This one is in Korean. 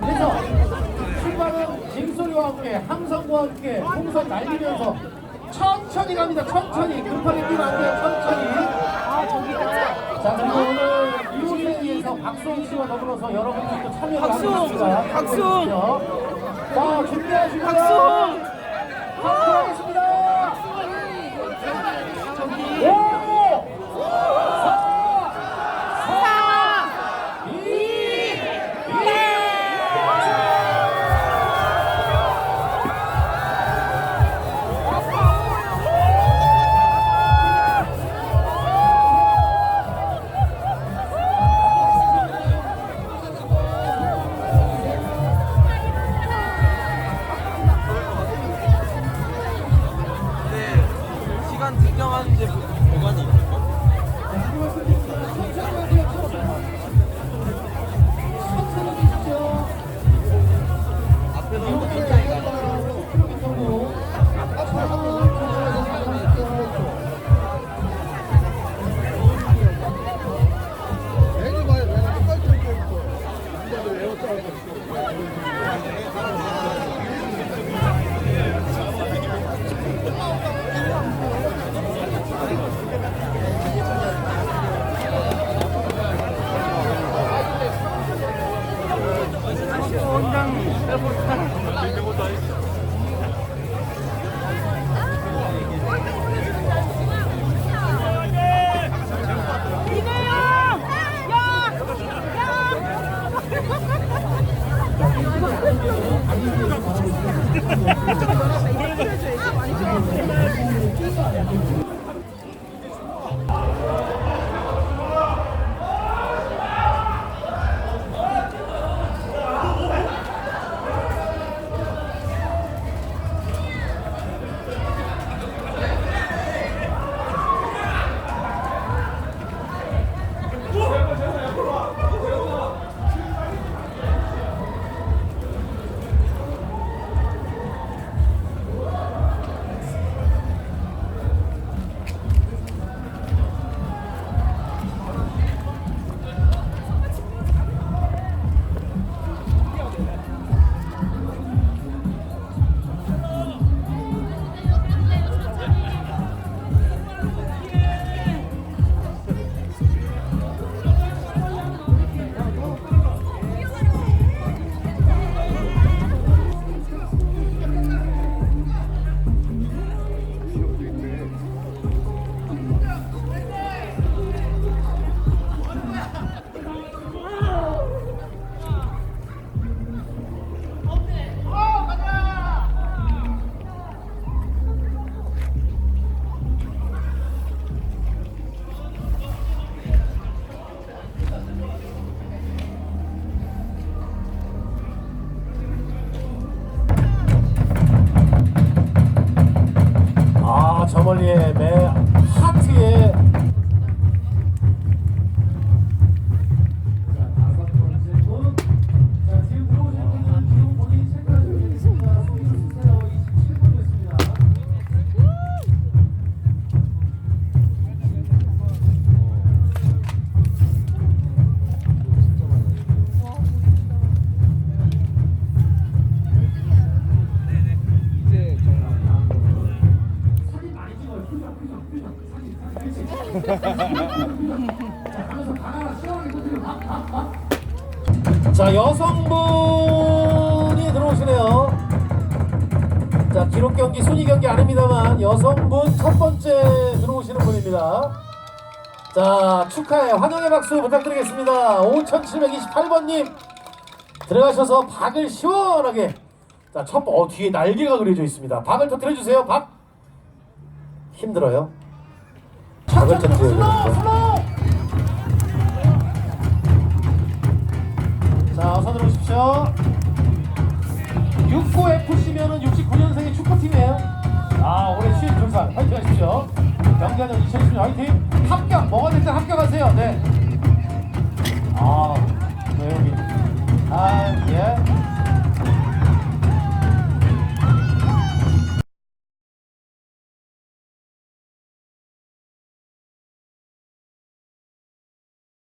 그래서 출발은 징소리와 함께 함성과 함께 풍선 날리면서 천천히 갑니다. 천천히 급하게 뛰면 안 돼요. 천천히. 자 그리고 오늘 의해서 박수홍 씨와 더불어서 여러분들도 참여를 박수홍! 하겠습니다. 박수홍! 자 준비하시고요. 박수홍! 하겠습 멀리에 매 하트에 자, 여성분이 들어오시네요. 자, 기록 경기, 순위 경기 아닙니다만 여성분 첫 번째 들어오시는 분입니다. 자, 축하해. 환영의 박수 부탁드리겠습니다. 5728번님 들어가셔서 박을 시원하게. 자, 첫 번, 어, 뒤에 날개가 그려져 있습니다. 박을 터뜨려 주세요. 박. 힘들어요. 각을 좀 보여줘야 되는데 자 어서 들어오십시오. 69FC면은 69년생의 축구팀이에요. 아 올해 취임 조산 화이팅 하십시오. 명자전 2016 화이팅! 합격! 뭐가 됐든 합격하세요. 네아 네, 여기. 아예.